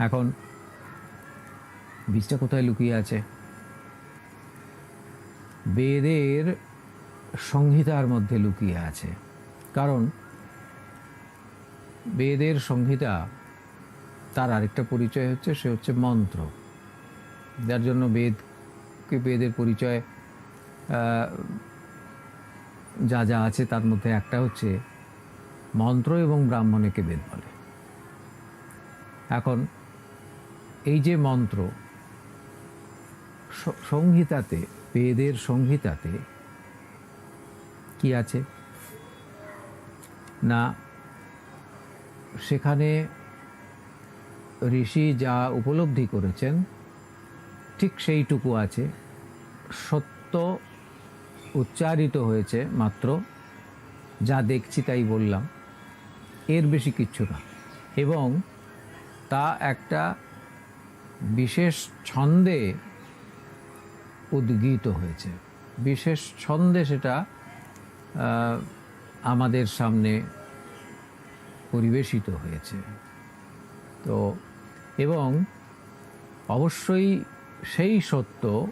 এখন বীজটা কোথায় লুকিয়ে আছে? বেদের সংহিতার মধ্যে লুকিয়ে আছে। কারণ বেদের সংহিতা, তার আরেকটা পরিচয় হচ্ছে, সে হচ্ছে মন্ত্র। যার জন্য বেদকে বেদের পরিচয় যা যা আছে তার মধ্যে একটা হচ্ছে মন্ত্র এবং ব্রাহ্মণেকে বেদ বলে। এখন এই যে মন্ত্র সংহিতাতে, বেদের সংহিতাতে, কি আছে? না, সেখানে ঋষি যা উপলব্ধি করেছেন, ঠিক সেইটুকু আছে। সত্য উচ্চারিত হয়েছে মাত্র, যা দেখছি তাই বললাম। এর বেশি কিচ্ছু না। এবং তা একটা বিশেষ ছন্দে উদ্গীত হয়েছে। বিশেষ ছন্দে সেটা আমাদের সামনে পরিবেশিত হয়েছে। তো, এবং অবশ্যই সেই সত্য,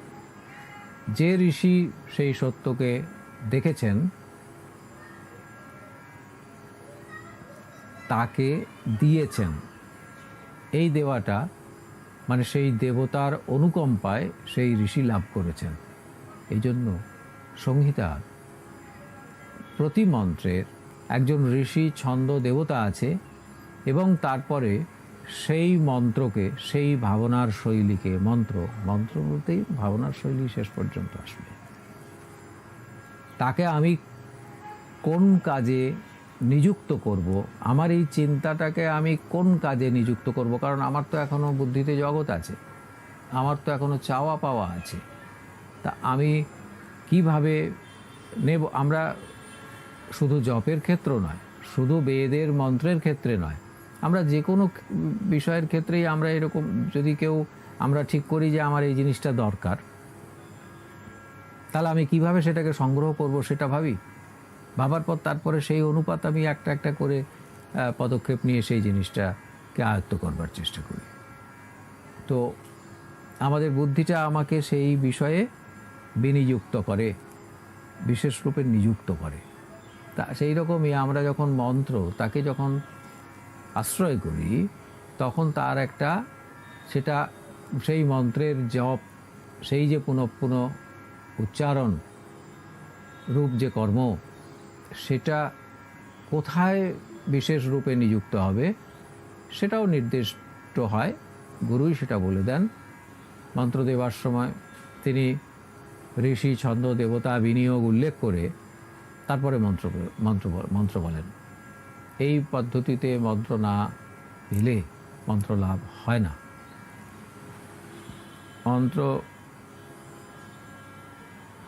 যে ঋষি সেই সত্যকে দেখেছেন, তাকে দিয়েছেন। এই দেওয়াটা মানে সেই দেবতার অনুকম্পায় সেই ঋষি লাভ করেছেন। এই জন্য সংহিতা প্রতি মন্ত্রের একজন ঋষি ছন্দ দেবতা আছে এবং তারপরে সেই মন্ত্রকে, সেই ভাবনার শৈলীকে, মন্ত্র মন্ত্র বলতেই ভাবনার শৈলী শেষ পর্যন্ত আসবে। তাকে আমি কোন কাজে নিযুক্ত করব। আমার এই চিন্তাটাকে আমি কোন কাজে নিযুক্ত করব? কারণ আমার তো এখনও বুদ্ধিতে জগৎ আছে। আমার তো এখনও চাওয়া পাওয়া আছে। তা আমি কীভাবে নেব? আমরা শুধু জপের ক্ষেত্র নয়, শুধু বেদের মন্ত্রের ক্ষেত্রে নয়, আমরা যে কোনো বিষয়ের ক্ষেত্রেই আমরা এরকম, যদি কেউ আমরা ঠিক করি যে আমার এই জিনিসটা দরকার, তাহলে আমি কীভাবে সেটাকে সংগ্রহ করব সেটা ভাবি? ভাবার পর তারপরে সেই অনুপাত আমি একটা একটা করে পদক্ষেপ নিয়ে সেই জিনিসটাকে আয়ত্ত করবার চেষ্টা করি। তো আমাদের বুদ্ধিটা আমাকে সেই বিষয়ে বিনিযুক্ত করে, বিশেষ রূপে নিযুক্ত করে। তা সেই রকমই আমরা যখন মন্ত্র, তাকে যখন আশ্রয় করি, তখন তার একটা সেটা সেই মন্ত্রের জপ, সেই যে পুনঃ পুনঃ উচ্চারণ, রূপ যে কর্ম সেটা কোথায় বিশেষ রূপে নিযুক্ত হবে, সেটাও নির্দিষ্ট হয়। গুরুই সেটা বলে দেন। মন্ত্র দেওয়ার সময় তিনি ঋষি ছন্দ দেবতা বিনিয়োগ উল্লেখ করে তারপরে মন্ত্র মন্ত্র মন্ত্র বলেন। এই পদ্ধতিতে মন্ত্র না দিলে মন্ত্র লাভ হয় না। মন্ত্র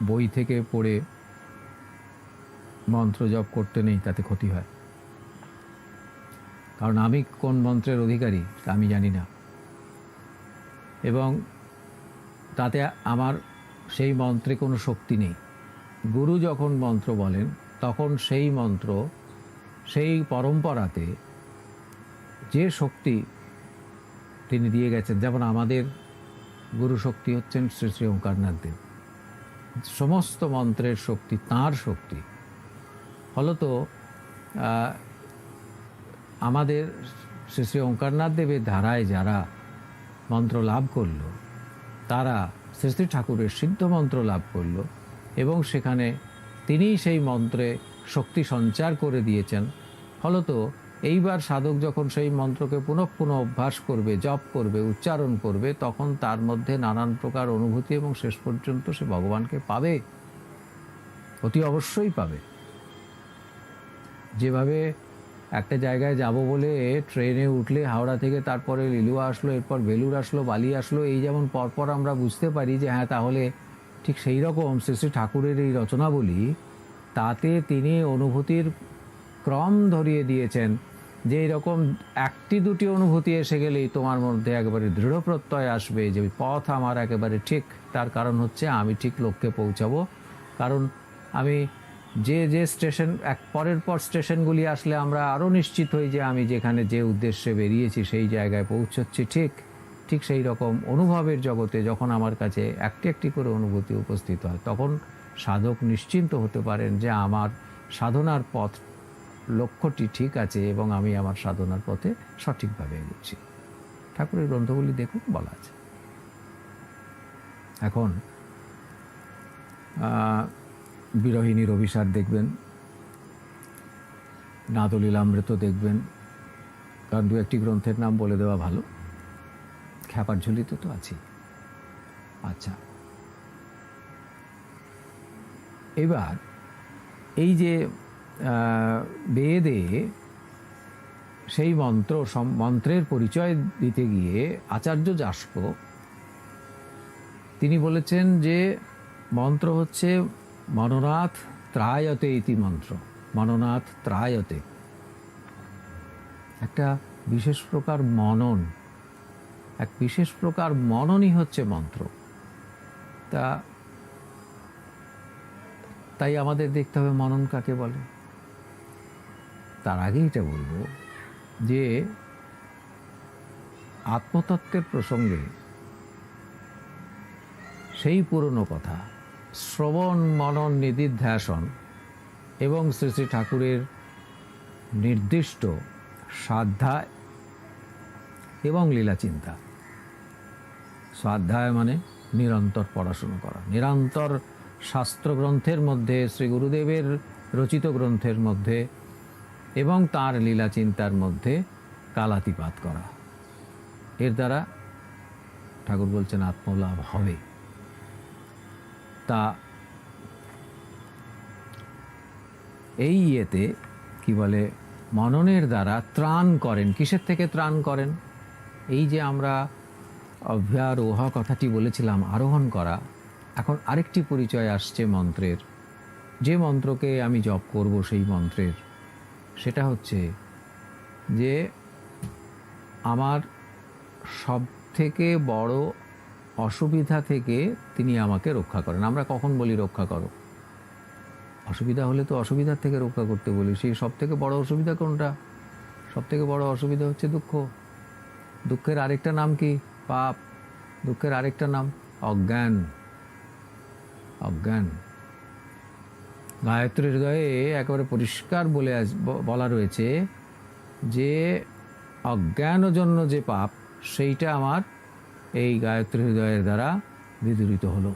বই থেকে পড়ে মন্ত্র জপ করতে নেই, তাতে ক্ষতি হয়। কারণ আমি কোন মন্ত্রের অধিকারী, তা আমি জানি না। এবং তাতে আমার সেই মন্ত্রে কোনো শক্তি নেই। গুরু যখন মন্ত্র বলেন, তখন সেই মন্ত্র, সেই পরম্পরাতে যে শক্তি তিনি দিয়ে গেছেন, যেমন আমাদের গুরু শক্তি হচ্ছেন শ্রী শ্রী ওঙ্কারনাথ দেব। সমস্ত মন্ত্রের শক্তি, তাঁর শক্তি ফলত আমাদের শ্রী শ্রী ওঙ্কারনাথ দেবের ধারায় যারা মন্ত্র লাভ করল, তারা শ্রী শ্রী ঠাকুরের সিদ্ধ মন্ত্র লাভ করল এবং সেখানে তিনিই সেই মন্ত্রে শক্তি সঞ্চার করে দিয়েছেন। ফলত এইবার সাধক যখন সেই মন্ত্রকে পুনঃ পুনঃ অভ্যাস করবে, জপ করবে, উচ্চারণ করবে, তখন তার মধ্যে নানান প্রকার অনুভূতি এবং শেষ পর্যন্ত সে ভগবানকে পাবে, অতি অবশ্যই পাবে। যেভাবে একটা জায়গায় যাব বলে ট্রেনে উঠলে হাওড়া থেকে তারপরে লিলুয়া আসলো, এরপর বেলুর আসলো, বালি আসলো, এই যেমন পরপর আমরা বুঝতে পারি যে হ্যাঁ তাহলে ঠিক সেই রকম শ্রী শ্রী ঠাকুরের এই রচনাবলী, তাতে তিনি অনুভূতির ক্রম ধরিয়ে দিয়েছেন যে এরকম একটি দুটি অনুভূতি এসে গেলেই তোমার মধ্যে একেবারে দৃঢ় প্রত্যয় আসবে যে পথ আমার একেবারে ঠিক, তার কারণ হচ্ছে আমি ঠিক লক্ষ্যে পৌঁছাবো। কারণ আমি যে যে স্টেশন, এক পরের পর স্টেশনগুলি আসলে আমরা আরও নিশ্চিত হই যে আমি যেখানে যে উদ্দেশ্যে বেরিয়েছি সেই জায়গায় পৌঁছচ্ছি। ঠিক ঠিক সেই রকম অনুভবের জগতে যখন আমার কাছে একটি একটি করে অনুভূতি উপস্থিত হয়, তখন সাধক নিশ্চিন্ত হতে পারেন যে আমার সাধনার পথ, লক্ষ্যটি ঠিক আছে এবং আমি আমার সাধনার পথে সঠিকভাবে এগোচ্ছি। ঠাকুরের গ্রন্থগুলি দেখুন, বলা আছে। এখন আহ, বিরহিণীর অভিসার দেখবেন নাদলীলামৃত দেখবেন কারণ দু একটি গ্রন্থের নাম বলে দেওয়া ভালো। খ্যাপার ঝুলিতে তো আছে আচ্ছা। এবার এই যে বেদে সেই মন্ত্র মন্ত্রের পরিচয় দিতে গিয়ে আচার্য যাস্ক তিনি বলেছেন যে মন্ত্র হচ্ছে মননাথ ত্রায়তে ইতি মন্ত্র মননাথ ত্রায়তে একটা বিশেষ প্রকার মনন এক বিশেষ প্রকার মননই হচ্ছে মন্ত্র তা তাই আমাদের দেখতে হবে মনন কাকে বলে তার আগে এটা বলব যে আত্মতত্ত্বের প্রসঙ্গে সেই পুরনো কথা শ্রবণ মনন নিদিধ্যাসন এবং শ্রী শ্রী ঠাকুরের নির্দিষ্ট স্বাধ্যায় এবং লীলা চিন্তা। স্বাধ্যায় মানে নিরন্তর পড়াশুনো করা। নিরন্তর শাস্ত্রগ্রন্থের মধ্যে, শ্রী গুরুদেবের রচিত গ্রন্থের মধ্যে এবং তার লীলা চিন্তার মধ্যে কালাতিপাত করা। এর দ্বারা ঠাকুর বলছেন, আত্মলাভ হবে। তা এই ইয়েতে, কি বলে, মননের দ্বারা ত্রাণ করেন। কিসের থেকে ত্রাণ করেন? এই যে আমরা অভ্যারোহ কথাটি বলেছিলাম, আরোহণ করা। এখন আরেকটি পরিচয় আসছে মন্ত্রের। যে মন্ত্রকে আমি জপ করব, সেই মন্ত্রের। সেটা হচ্ছে যে, আমার সব থেকে বড় অসুবিধা থেকে তিনি আমাকে রক্ষা করেন। আমরা কখন বলি রক্ষা করো? অসুবিধা হলে তো অসুবিধার থেকে রক্ষা করতে বলি। সেই সব থেকে বড় অসুবিধা কোনটা? সব থেকে বড় অসুবিধা হচ্ছে দুঃখ। দুঃখের আরেকটা নাম কি? পাপ। দুঃখের আরেকটা নাম অজ্ঞান। অজ্ঞান। গায়ত্রী হৃদয়ে একেবারে পরিষ্কার বলে বলা রয়েছে যে অজ্ঞান জন্য যে পাপ, সেইটা আমার এই গায়ত্রী হৃদয়ের দ্বারা বিদূরিত হলো।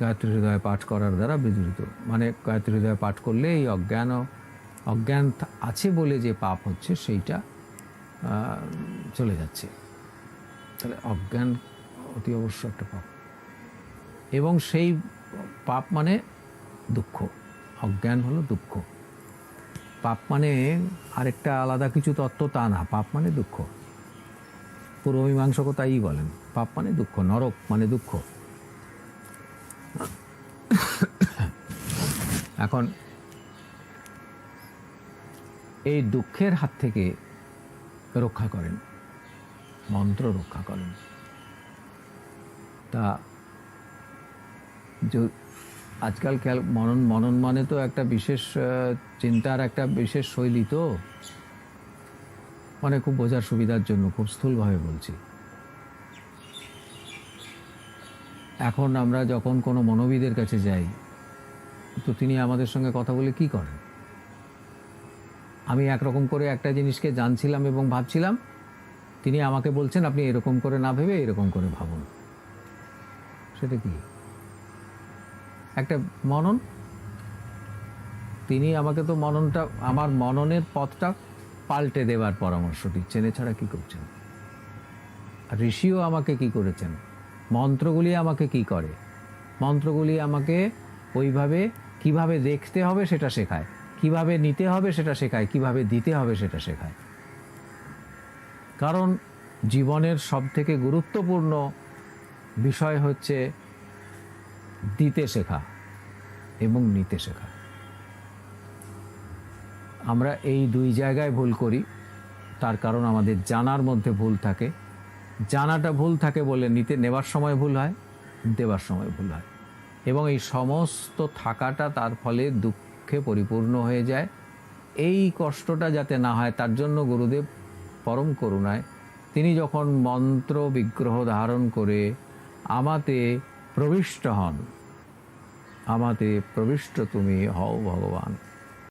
গায়ত্রী হৃদয় পাঠ করার দ্বারা বিদূরিত। মানে গায়ত্রী হৃদয় পাঠ করলে এই অজ্ঞান অজ্ঞান আছে বলে যে পাপ হচ্ছে সেইটা চলে যাচ্ছে। তাহলে অজ্ঞান অতি অবশ্য একটা পাপ। এবং সেই পাপ মানে দুঃখ। অজ্ঞান হলো দুঃখ। পাপ মানে আরেকটা আলাদা কিছু তত্ত্ব তা না। পাপ মানে দুঃখ। পূর্বমীমাংসক তাই বলেন। পাপ মানে দুঃখ, নরক মানে দুঃখ। এখন, এই দুঃখের হাত থেকে রক্ষা করেন, মন্ত্র রক্ষা করেন। তা আজকাল খেয়াল, মনন মনন মানে তো একটা বিশেষ চিন্তার একটা বিশেষ শৈলী তো। মানে খুব বোঝার সুবিধার জন্য খুব স্থূলভাবে বলছি। এখন আমরা যখন কোনো মনোবিদের কাছে যাই, তো তিনি আমাদের সঙ্গে কথা বলে কি করেন? আমি একরকম করে একটা জিনিসকে জানছিলাম এবং ভাবছিলাম, তিনি আমাকে বলছেন, আপনি এরকম করে না ভেবে এরকম করে ভাবুন। সেটা কি? একটা মনন? তিনি আমাকে তো মননটা, আমার মননের পথটা পাল্টে দেবার পরামর্শ দিচ্ছেন, এছাড়া কি করছেন? ঋষিও আমাকে কি করেছেন? মন্ত্রগুলি আমাকে কি করে? মন্ত্রগুলি আমাকে ওইভাবে কীভাবে দেখতে হবে সেটা শেখায়, কীভাবে নিতে হবে সেটা শেখায়, কীভাবে দিতে হবে সেটা শেখায়। কারণ জীবনের সব থেকে গুরুত্বপূর্ণ বিষয় হচ্ছে দিতে শেখা এবং নিতে শেখা। আমরা এই দুই জায়গায় ভুল করি। তার কারণ আমাদের জানার মধ্যে ভুল থাকে। জানাটা ভুল থাকে বলে নিতে, নেবার সময় ভুল হয়, দেবার সময় ভুল হয়। এবং এই সমস্ত থাকাটা তার ফলে দুঃখে পরিপূর্ণ হয়ে যায়। এই কষ্টটা যাতে না হয়, তার জন্য গুরুদেব পরম করুণায় তিনি যখন মন্ত্র বিগ্রহ ধারণ করে আমাতে প্রবিষ্ট হন, আমাতে প্রবিষ্ট তুমি হও ভগবান।